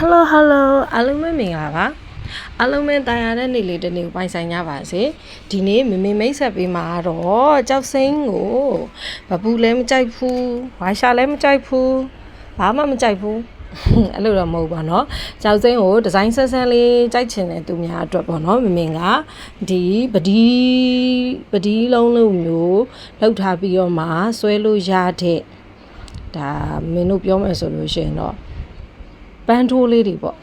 Hello Hello အားလုံးပဲမင်္ဂလာပါအားလုံးပဲတာယာတဲ့နေ့လေးတစ်နေ့ကိုပိုင်ဆိုင်ကြပါစေဒီနေ့မမေမိတ်ဆက်ပေးမှာတော့ကြောက်စိမ့်ကိုဘပူလည်းမကြိုက်ဘူးဝါရှာလည်းမကြိုက်ဘူးဘာမှမကြိုက်ဘူးအဲ့လိုတော့မဟုတ်ပါเนาะကြောက်စိမ့်ကိုဒီဇိုင်းဆက်ဆန်းလေးကြိုက်ချင်တဲ့သူများအတွက်ပေါ့เนาะမမင်ကဒီပဒီပဒီလုံးလုံးမျိုးလောက်ထားပြီးတော့မှဆွဲလို့ရတဲ့ဒါမင်းတို့ပြောမယ်ဆိုလို့ရှိရင်တော့ ပန်းထိုးလေးတွေပေါ့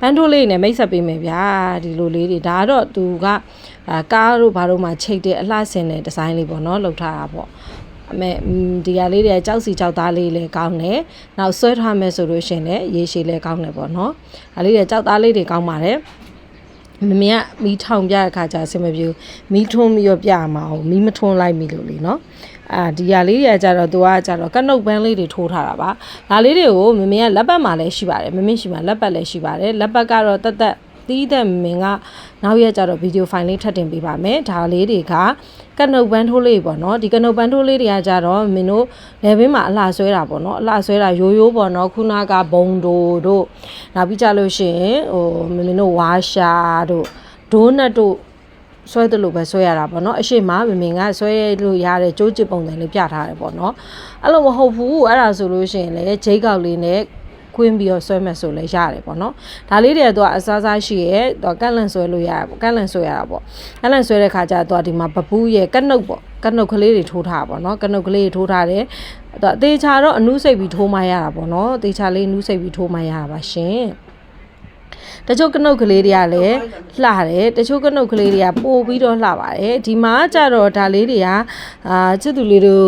ပန်းထိုးလေးနဲ့မိတ်ဆက်ပေးမယ်ဗျာဒီလိုလေးတွေဒါကတော့သူကအာကားတို့ဘာတို့မှချိတ်တဲ့အလှဆင်တဲ့ဒီဇိုင်းလေးပေါ့နော်လောက်ထားတာပေါ့အမေဒီဟာလေးတွေကြောက်စီကြောက်သားလေးလည်းကောင်းတယ်နောက်ဆွဲထားမယ်ဆိုလို့ရှရင်လည်းရေရှည်လည်းကောင်းတယ်ပေါ့နော်ဒါလေးတွေကြောက်သားလေးတွေကောင်းပါတယ် မမေကမီးထောင်ပြတဲ့အခါကျအဆင်မပြေဘူးမီးထွန်းပြီးတော့ပြရမှာဟုတ်မီးမထွန်းလိုက်မိလို့လေနော်အာဒီဟာလေးတွေကကြတော့သူကကြတော့ကနုတ်ပန်းလေးတွေထိုးထားတာပါဒါလေးတွေကိုမမေကလက်ပတ်မှာလည်းရှိပါတယ်မမေရှိမှာလက်ပတ်လည်းရှိပါတယ်လက်ပတ်ကတော့တက်တက် တီးတဲ့မင်ကနောက်ရက်ကျတော့ဗီဒီယိုဖိုင်လေးထပ်တင်ပေးပါမယ်ဒါလေးတွေကကနုတ်ပန်းထိုးလေးပေါ့နော်ဒီကနုတ်ပန်းထိုးလေးတွေကကြတော့မင်းတို့လယ်ဘင်းမှာအလှဆွဲတာပေါ့နော်အလှဆွဲတာရိုးရိုးပေါ့နော်ခုနကဘုံတို့တို့နောက်ပြီးကြလို့ရှိရင်ဟိုမင်းတို့ဝါရှာတို့ဒိုးနတ်တို့ဆွဲတယ်လို့ပဲဆွဲရတာပေါ့နော်အရှိမမမင်ကဆွဲလို့ရတဲ့ကြိုးချစ်ပုံစံလေးပြထားတယ်ပေါ့နော်အဲ့လိုမဟုတ်ဘူးအဲ့ဒါဆိုလို့ရှိရင်လည်းဂျိတ်ကောက်လေးနဲ့ ခွင်းပြီးတော့ဆွဲမယ်ဆိုလဲရတယ်ပေါ့နော်ဒါလေးတွေကတော့အစားစားရှိရဲ့တော့ကန့်လန့်ဆွဲလို့ရတယ်ပေါ့ကန့်လန့်ဆွဲရတာပေါ့ကန့်လန့်ဆွဲတဲ့ခါကျတော့ဒီမှာပပူးရဲ့ကနှုတ်ပေါ့ကနှုတ်ကလေးတွေထိုးထားပါပေါ့နော်ကနှုတ်ကလေးတွေထိုးထားတယ်တော့အသေးချာတော့အနုစိတ်ပြီးထိုးမှရတာပေါ့နော်အသေးချာလေးအနုစိတ်ပြီးထိုးမှရတာပါရှင် တချို့ကနုတ်ကလေးတွေကလည်းလှတယ်တချို့ကနုတ်ကလေးတွေကပိုပြီးတော့လှပါတယ်ဒီမှာကြတော့ဒါလေးတွေကအာချစ်သူလေးတို့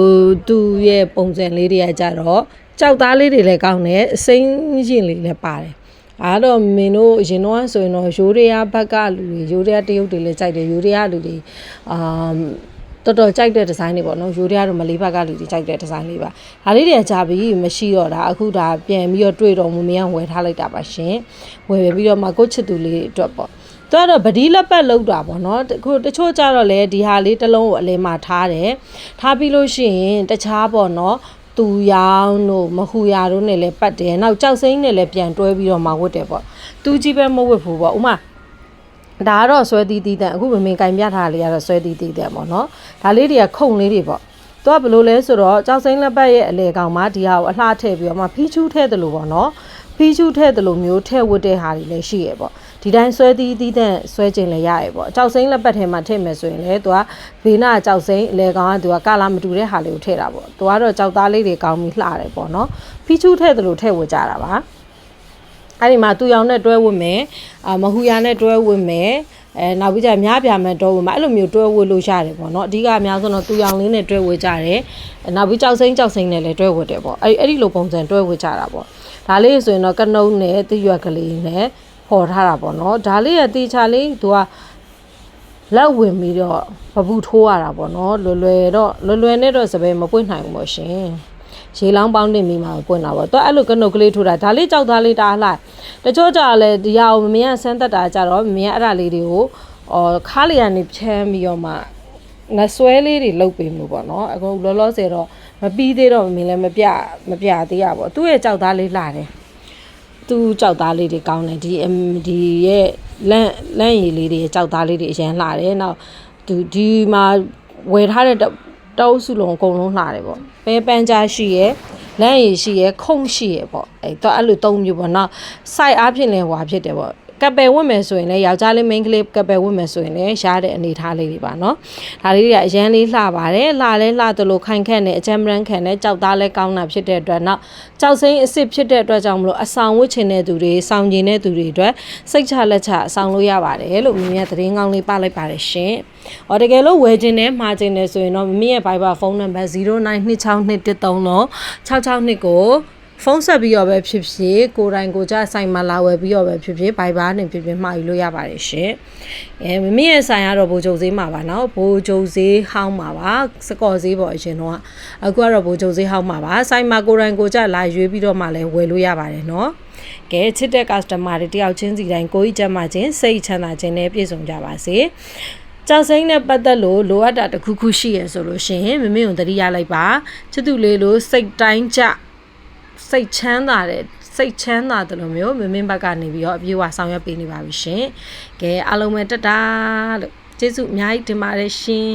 သူ့ရဲ့ပုံစံလေးတွေကကြတော့ကြောက်သားလေးတွေလည်းကောင်းတယ်အစိမ်းရင်လေးလည်းပါတယ်အားတော့မင်းတို့အရင်တော့ဆိုရင်တော့ရိုးရရဘက်ကလူတွေရိုးရတရုပ်တွေလည်းကြိုက်တယ်ရိုးရလူတွေအာ တော်တော်ကြိုက်တဲ့ဒီဇိုင်းတွေပေါ့နော်ရိုးရတို့မလေးဘက်ကလူတွေကြိုက်တဲ့ဒီဇိုင်းလေးပါဒါလေးတွေကကြာပြီမရှိတော့တာအခုဒါပြန်ပြီးတော့တွေ့တော့မမေကဝယ်ထားလိုက်တာပါရှင်ဝယ်ပြီးတော့မှကိုချစ်သူလေးအတွက်ပေါ့သူကတော့ဗဒီလက်ပတ်လောက်တာပေါ့နော်ခုတချို့ကြတော့လေဒီဟာလေးတစ်လုံးကိုအလဲမှာထားတယ်ထားပြီးလို့ရှိရင်တခြားပေါ့နော်သူရောင်တို့မဟူရာတို့နဲ့လည်းပတ်တယ်နောက်ကြောက်စိမ့်နဲ့လည်းပြန်တွဲပြီးတော့မှဝတ်တယ်ပေါ့သူကြီးပဲမဝတ်ဘူးပေါ့ဥမာ ဒါကတော့ဆွဲသီးသီးတန်အခုမမင်ကင်ပြထားလေးကတော့ဆွဲသီးသီးတန်ပေါ့နော်ဒါလေးတွေကခုံလေးတွေပေါ့သူကဘယ်လိုလဲဆိုတော့ကြောက်စိမ့်လက်ပတ်ရဲ့အလေကောင်မှာဒီဟာကိုအလှထည့်ပြီးတော့မှဖီးချူးထည့်တယ်လို့ပေါ့နော်ဖီးချူးထည့်တယ်လို့မျိုးထည့်ဝတ်တဲ့ဟာတွေလည်းရှိရပေါ့ဒီတိုင်းဆွဲသီးသီးတဲ့ဆွဲခြင်းလည်းရရပေါ့ကြောက်စိမ့်လက်ပတ်ထဲမှာထည့်မယ်ဆိုရင်လည်းသူကဘေးနာကြောက်စိမ့်အလေကောင်ကသူကကလာမတူတဲ့ဟာလေးကိုထည့်တာပေါ့သူကတော့ကြောက်သားလေးတွေကောင်းပြီးလှတယ်ပေါ့နော်ဖီးချူးထည့်တယ်လို့ထည့်ဝတ်ကြတာပါ အဲ့ဒီမှာသူရောင်နဲ့တွဲဝတ်မယ်အာမဟူယာနဲ့တွဲဝတ်မယ်အဲနောက်ပြီးကြများပြမယ်တော့ဝတ်မယ်အဲ့လိုမျိုးတွဲဝတ်လို့ရတယ်ပေါ့နော်အဓိကအများဆုံးတော့သူရောင်လေးနဲ့တွဲဝတ်ကြတယ်နောက်ပြီးကြောက်စိမ့်ကြောက်စိမ့်နဲ့လည်းတွဲဝတ်တယ်ပေါ့အဲ့အဲ့ဒီလိုပုံစံတွဲဝတ်ကြတာပေါ့ဒါလေးဆိုရင်တော့ကနုံနဲ့တိရွက်ကလေးနဲ့ပေါ်ထားတာပေါ့နော်ဒါလေးကတေချာလေးသူကလက်ဝင်ပြီးတော့ဘဘူးထိုးရတာပေါ့နော်လွယ်လွယ်တော့လွယ်လွယ်နဲ့တော့စပယ်မပွင့်နိုင်ဘူးပေါ့ရှင် ရေလောင်းပေါင်းတင်ပြီးမှပွင့်တာပေါ့တော့အဲ့လိုကနုတ်ကလေးထိုးတာဒါလေးကြောက်သားလေးတားလိုက်တချို့ကြလည်းဒီဟာကိုမမင်းကဆန်းသက်တာကြတော့မမင်းကအဲ့ဒါလေးတွေကိုအော်ခါးလျာနေဖြန်းပြီးတော့မှငဆွဲလေးတွေလုတ်ပေးမှုပေါ့နော်အခုလောလောဆယ်တော့မပြီးသေးတော့မင်းလည်းမပြမပြသေးရပေါ့သူ့ရဲ့ကြောက်သားလေးလှတယ်သူ့ကြောက်သားလေးတွေကောင်းတယ်ဒီဒီရဲ့လန့်လန့်ရည်လေးတွေကြောက်သားလေးတွေအရင်လှတယ်နောက်သူဒီမှာဝယ်ထားတဲ့ တောက်စုလုံးအကုန်လုံးလှတယ်ပေါ့ပဲပန်းကြားရှိရဲ့လန့်ရည်ရှိရဲ့ခုံရှိရဲ့ပေါ့အဲ့တော့အဲ့လိုသုံးမျိုးပေါ့နောက် site အားဖြင့်လဲဟွာဖြစ်တယ်ပေါ့ ကပယ်ဝတ်မယ်ဆိုရင်လည်းယောက်ျားလေး main ကလေးကပယ်ဝတ်မယ်ဆိုရင်လည်းရှားတဲ့အနေထားလေးတွေပါเนาะဒါလေးတွေကအရန်လေးလှပါတယ်လှလဲလှသလိုခိုင်ခန့်နဲ့အကြမ်းမရန်ခံနဲ့ကြောက်သားလဲကောင်းတာဖြစ်တဲ့အတွက်နောက်ကြောက်စိမ့်အစ်စ်ဖြစ်တဲ့အတွက်ကြောင့်မလို့အဆောင်ဝတ်ချင်တဲ့သူတွေစောင့်ကျင်တဲ့သူတွေအတွက်စိတ်ချလက်ချအဆောင်လို့ရပါတယ်လို့မြင်ရသတင်းကောင်းလေးပလိုက်ပါတယ်ရှင်။အော်တကယ်လို့ဝယ်ခြင်းနဲ့မှာခြင်းနဲ့ဆိုရင်တော့မမရဲ့ Viber ဖုန်းနံပါတ်0926213662ကို ဖုန်းဆက်ပြီးတော့ပဲဖြစ်ဖြစ်ကိုတိုင်ကိုကြဆိုင်မှာလာဝယ်ပြီးတော့ပဲဖြစ်ဖြစ်ဘိုင်ဘာနဲ့ဖြစ်ဖြစ်မှာယူလို့ရပါတယ်ရှင်။အဲမမရဲ့ဆိုင်ကတော့ဘိုးချုပ်ဈေးမှာပါနော်ဘိုးချုပ်ဈေးဟောင်းမှာပါစကော့ဈေးပေါ့အရင်တော့အခုကတော့ဘိုးချုပ်ဈေးဟောင်းမှာပါဆိုင်မှာကိုတိုင်ကိုကြလာရွေးပြီးတော့မှလည်းဝယ်လို့ရပါတယ်နော်။ကဲချစ်တဲ့ customer တွေတယောက်ချင်းစီတိုင်းကိုကြီးကျမ်းမာခြင်းစိတ်ချမ်းသာခြင်းနဲ့ပြည့်စုံကြပါစေ။ကြောက်စိမ့်နဲ့ပတ်သက်လို့လိုအပ်တာတစ်ခုခုရှိရဆိုလို့ရှိရင်မမေကိုတတိရလိုက်ပါချစ်သူလေးလို့စိတ်တိုင်းကြ စိတ်ချမ်းသာတဲ့စိတ်ချမ်းသာတယ်လို့မျိုးမင်းမင်းဘက်ကနေပြီးတော့အပြေးအဝဆောင်ရွက်ပေးနေပါပြီရှင်ကဲအားလုံးပဲတက်တာလို့ကျေးဇူးအများကြီးတင်ပါတယ်ရှင်